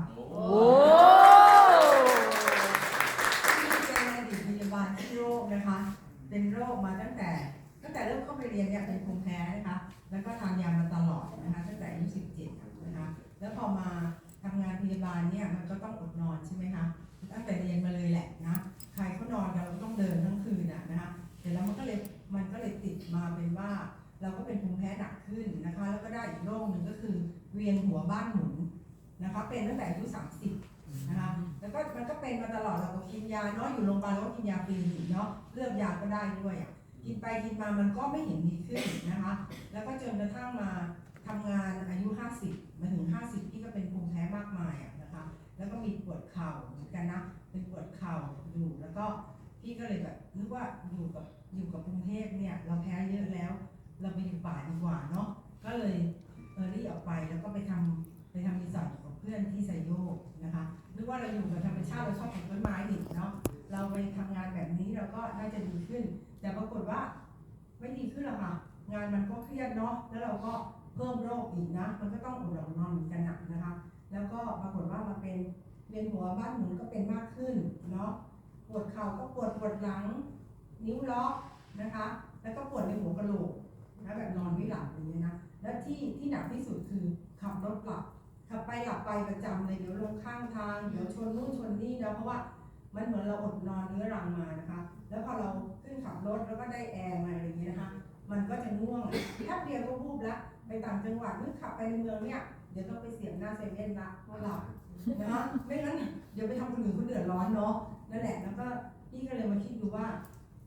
ค่ะโอ้โอ้ที่เป็นอดีตพยาบาลที่โรคนะคะ เป็นโรคมาตั้งแต่ ตั้งแต่เริ่มเข้าไปเรียนเนี่ยเป็นภูมิแพ้นะคะ แล้วก็ทานยามาตลอดนะคะตั้งแต่อายุ17นะคะ แล้วพอมาทำงานพยาบาลเนี่ยมันก็ต้องอดนอนใช่ไหมคะตั้งแต่เรียนมาเลยแหละนะใครเขานอนกันเราก็ต้องเดินทั้งคืนนะนะคะเสร็จแล้วมันก็เลยมันก็เลยติดมาเป็นว่า เราก็เป็นภูมิแพ้หนักขึ้นนะคะ แล้วก็ได้อีกโรคหนึ่งก็คือเวียนหัวบ้านหมุน นะคะเป็นตั้งแต่อายุ30นะคะแล้วก็มันก็เป็นมาตลอดเราก็กินยาเนาะอยู่โรงพยาบาลเราก็กินยาฟรีเนาะเลือกยาก็ได้ด้วยอะกินไปกินมามันก็ไม่เห็นดีขึ้นนะคะ แล้วก็จนกระทั่งมาทำงานอายุ 50 มาถึง 50พี่ก็เป็นภูมิแพ้มากมายอะนะคะ แล้วก็มีปวดเข่าเหมือนกันนะเป็นปวดเข่าอยู่แล้วก็พี่ก็เลยแบบนึกว่าอยู่กับอยู่กับกรุงเทพเนี่ยเราแพ้เยอะแล้ว เราไปอยู่ป่าดีกว่าเนาะก็เลยเออรีบออกไปแล้วก็ไปทำ อยู่กับธรรมชาติเราชอบปลูกต้นไม้ดิเนาะเราไปทำงานแบบนี้เราก็น่าจะดีขึ้น แต่ปรากฏว่าไม่ดีขึ้นหรอกค่ะงานมันก็เครียดเนาะแล้วเราก็เพิ่มโรคอีกนะ มันก็ต้องอดหลับนอนเหมือนกันหนักนะคะ แล้วก็ปรากฏว่ามาเป็นเวียนหัวบ้านหมุนก็เป็นมากขึ้นเนาะปวดเข่าก็ปวดปวดหลัง นิ้วล็อกนะคะ แล้วก็ปวดในหัวกระโหลกนะแบบนอนไม่หลับอย่างเงี้ยนะ แล้วที่ที่หนักที่สุดคือขับรถหลับ ขับไปหลับไปประจำเลยเดี๋ยวลงข้างทางเดี๋ยวชนนู่นชนนี่นะเพราะว่ามันเหมือนเราอดนอนเรื้อรังมานะคะ แล้วพอเราขึ้นขับรถแล้วก็ได้แอร์มาอะไรอย่างเงี้ยนะคะ มันก็จะง่วงแค่เดียวก็วูบละไปต่างจังหวัดนึกขับไปในเมืองเนี่ยเดี๋ยวต้องไปเสียบหน้าเซเว่นละเพราะหลับนะคะไม่งั้นเดี๋ยวไปทำคนอื่นเขาเดือดร้อนเนาะนั่นแหละแล้วก็พี่ก็เลยมาคิดดูว่า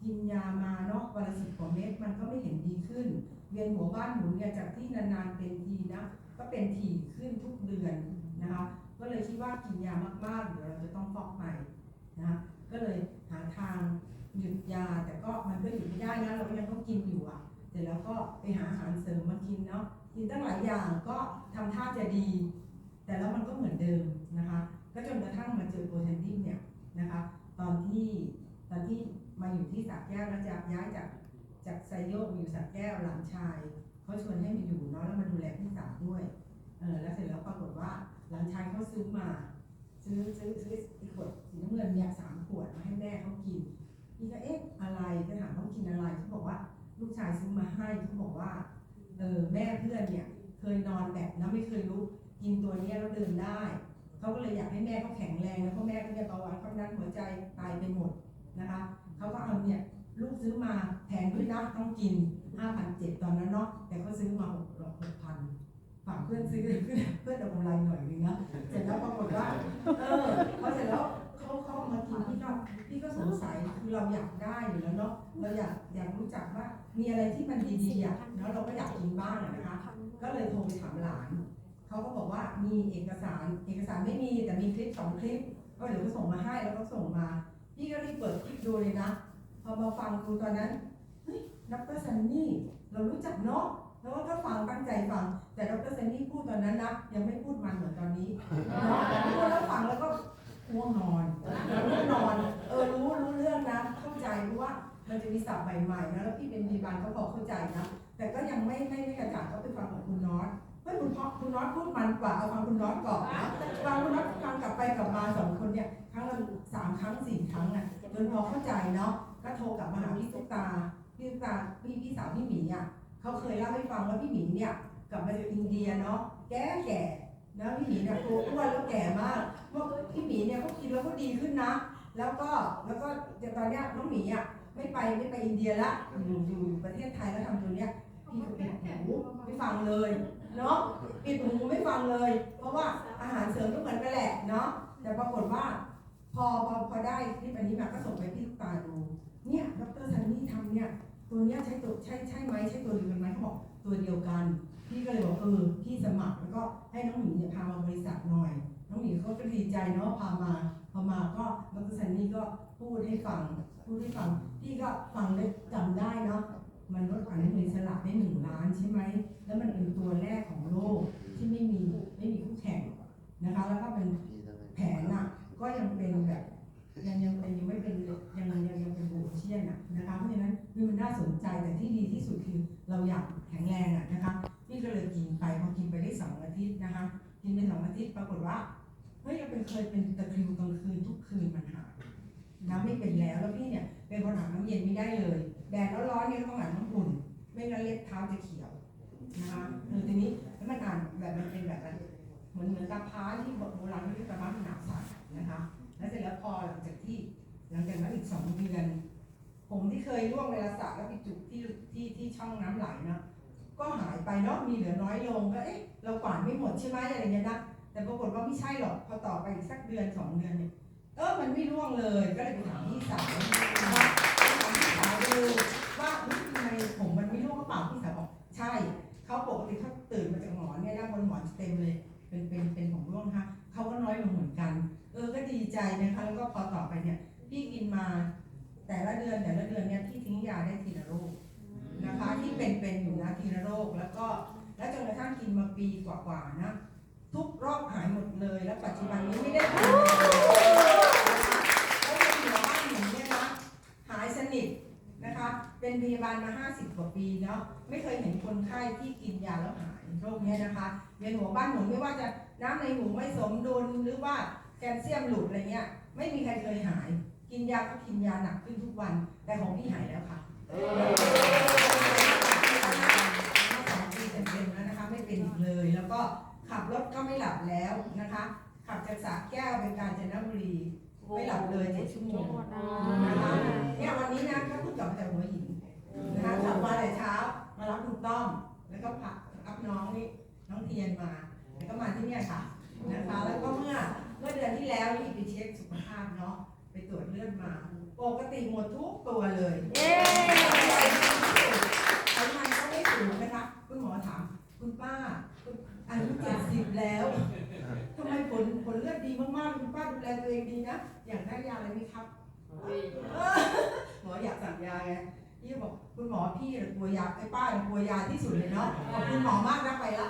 กินยามาเนาะวันละสิบกว่าเม็ดมันก็ไม่เห็นดีขึ้น เวียนหัวบ้านหมุนเนี่ยจากที่นานๆเป็นทีนะ ก็เป็นถี่ขึ้นทุกเดือนนะคะก็เลยคิดว่ากินยามากๆเดี๋ยวเราจะต้องฟอกไตนะคะก็เลยหาทางหยุดยาแต่ก็มันก็หยุดไม่ได้นะเราก็ยังต้องกินอยู่อะเสร็จแล้วก็ไปหาอาหารเสริมมากินเนาะกินตั้งหลายอย่างก็ทำท่าจะดี แต่แล้วมันก็เหมือนเดิมนะคะ ก็จนกระทั่งมาเจอโปรเทนดิมเนี่ยนะคะ ตอนที่ตอนที่มาอยู่ที่สักแก้วแล้วจะย้ายจากจากไซโยกมาอยู่สักแก้วหลานชาย เขาชวนให้มาอยู่เนาะแล้วมาดูแลพี่สาวด้วย เออแล้วเสร็จแล้วปรากฏว่าหลานชายเขาซื้อมา ซื้อซื้อซื้อไอ้ขวดสีน้ำเงินเนี่ยสามขวดมาให้แม่เขากินพี่ก็เอ๊ะอะไรก็ถามเขากินอะไรเขาบอกว่าลูกชายซื้อมาให้เขาบอกว่าเออแม่เพื่อนเนี่ยเคยนอนแบบนะไม่เคยลุกกินตัวเนี้ยแล้วเดินได้เขาก็เลยอยากให้แม่เขาแข็งแรงแล้วก็แม่เขาเนี่ยเบาหวานความดันหัวใจตายไปหมดนะคะเขาก็เอาเนี่ยลูกซื้อมาแพงด้วยนะต้องกิน 5,700ตอนนั้นเนาะแต่เขาซื้อมา6 6,000ฝากเพื่อนซื้อเพื่อนเพื่อนเอากำไรหน่อยนึงนะเสร็จแล้วปรากฏว่าเออพอเสร็จแล้วเขาเขามากินพี่ก็พี่ก็สงสัยคือเราอยากได้อยู่แล้วเนาะเราอยากอยากรู้จักว่ามีอะไรที่มันดีๆอะเนาะเราก็อยากกินบ้างอะนะคะ ก็เลยโทรไปถามหลานเขาก็บอกว่ามีเอกสารเอกสารไม่มีแต่มีคลิปสองคลิปก็เดี๋ยวเขาส่งมาให้แล้วก็ส่งมา พี่ก็รีบเปิดคลิปดูเลยนะพอมาฟังดูตอนนั้นเฮ้ย ดรซันนี่เรารู้จักเนาะแล้วก็ฟังตั้งใจฟัง แต่ดรเซนนี่พูดตอนนั้นนะยังไม่พูดมันเหมือนตอนนี้เนาะพูดแล้วฟังแล้วก็ง่วงนอนง่วงนอน เออรู้รู้เรื่องนะ เข้าใจราะว่ามันจะมีศัพท์ใหม่ๆนะแล้วพี่เป็นพยาบาลก็พอเข้าใจนะ แต่ก็ยังไม่ไม่ไม่กระจ่างก็ไปฟังของคุณน็อตเฮ้ยคุณพ่อคุณน็อตพูดมันกว่าเอาฟังคุณน็อตก่อนนะฟังคุณน็อตฟังกลับไปกลับมาสองคนเนี่ยครั้งละสามครั้งสี่ครั้งอะจนพอเข้าใจเนาะก็โทรกลับมาหาพี่ตุ๊กตา พี่ตาพี่พี่สาวพี่หมีอะเขาเคยเล่าให้ฟังว่าพี่หมีเนี่ยกลับมาจากอินเดียเนาะแก่แก่นะพี่หมีเนี่ยตัวอ้วนแล้วแก่มากว่าพี่หมีเนี่ยเขากินแล้วเขาดีขึ้นนะ แล้วก็แล้วก็ตอนเนี้ยน้องหมีอะไม่ไปไม่ไปอินเดียละอยู่อยู่ประเทศไทยแล้วทำตัวเนี้ยพี่ก็ปิดหูไม่ฟังเลยเนาะปิดหูไม่ฟังเลย เพราะว่าอาหารเสริมก็เหมือนกันแหละเนาะแต่ปรากฏว่า พอพอพอได้คลิปอันนี้มาก็ส่งไปพี่ตาดูเนี่ยดรซันนี่ทำเนี่ย ตัวเนี้ยใช้ตัวใช่ใช่ไหมใช่ตัวเดียวกันไหมเขาบอกตัวเดียวกัน พี่ก็เลยบอกเออพี่สมัครแล้วก็ให้น้องหมีเนี่ยพามาบริษัทหน่อย น้องหมีเขาก็ดีใจเนาะพามาพอมาก็ดรซันนี่ก็พูดให้ฟังพูดให้ฟังพี่ก็ฟังได้จำได้เนาะมันลดอนุมูลอิสระได้หนึ่งล้านใช่ไหมแล้วมันเป็นตัวแรกของโลกที่ไม่มีไม่มีคู่แข่งนะคะ แล้วก็เป็นแผนอะก็ยังเป็นแบบยังยังเป็นยังไม่เป็นยังยังยังเป็นบูเชียนอะนะคะเพราะฉะนั้น คือมันน่าสนใจแต่ที่ดีที่สุดคือเราอยากแข็งแรงอะนะคะพี่ก็เลยกินไปพอกินไปได้สองอาทิตย์นะคะ กินไปสองอาทิตย์ปรากฏว่าเฮ้ยเราเป็นเคยเป็นตะคริวกลางคืนทุกคืนมันหายน้ำไม่เป็นแล้วแล้วพี่เนี่ยเป็นคนอาบน้ำเย็นไม่ได้เลยแดดร้อนๆเนี่ยต้องอาบน้ำอุ่น ไม่งั้นเล็บเท้าจะเขียวนะคะเออทีนี้แล้วมันอ่านแบบมันเป็นแบบนั้นเหมือนเหมือนตาพร้าที่โบราณเขาเรียกตาพร้าหนักสัตว์นะคะ แล้วเสร็จแล้วพอหลังจากที่ หลังจากนั้นอีกสองเดือน ผมที่เคยร่วงในรสระแล้วไปจุกที่ที่ที่ช่องน้ำไหลเนาะก็หายไปเนาะมีเหลือน้อยลงก็เอ๊ะเรากวาดไม่หมดใช่ไหมอะไรเงี้ยนะแต่ปรากฏว่าไม่ใช่หรอกพอต่อไปอีกสักเดือนสองเดือนเนี่ยเออมันไม่ร่วงเลยก็เลยไปถามพี่สาวว่าถามพี่สาวดูว่าทำไมผมมันไม่ร่วงกระเปล่าพี่สาวบอกใช่เขาปกติเขาตื่นมาจากหมอนเนี่ยด้านบนหมอนเต็มเลย เป็นเป็นเป็นของร่วงนะคะเขาก็น้อยลงเหมือนกัน เออก็ดีใจนะคะแล้วก็พอต่อไปเนี่ยพี่กินมา แต่ละเดือนแต่ละเดือนเนี่ยพี่ทิ้งยาได้ทีละโรคนะคะที่เป็นเป็นอยู่นะทีละโรคแล้วก็แล้วจนกระทั่งกินมาปีกว่าๆนะทุกโรคหายหมดเลย แล้วปัจจุบันนี้ไม่ได้ผลเลยนะคะแล้วเป็นหัวบ้านหนูเนี่ยนะหายสนิทนะคะ เป็นพยาบาลมา 50 กว่าปีเนาะไม่เคยเห็นคนไข้ที่กินยาแล้วหายโรคเนี้ยนะคะเวียนหัวบ้านหมุนไม่ว่าจะน้ำในหูไม่สมดุลหรือว่าแคลเซียมหลุดอะไรเงี้ยไม่มีใครเคยหาย กินยาก็กินยาหนักขึ้นทุกวัน แต่ของพี่หายแล้วค่ะ ขึ้นมา ปกติหมดทุกตัวเลยเย้ไขมันก็ไม่สูงนะคะ คุณหมอถาม คุณป้าอายุ70แล้วทำไมผลผลเลือดดีมากๆคุณป้าดูแลตัวเองดีนะ อยากได้ยาอะไรไหมครับหมออยากสั่งยาไงพี่บอกคุณหมอพี่กลัวยาไอ้ป้ากลัวยาที่สุดเลยเนาะขอบคุณหมอมากนะไปละ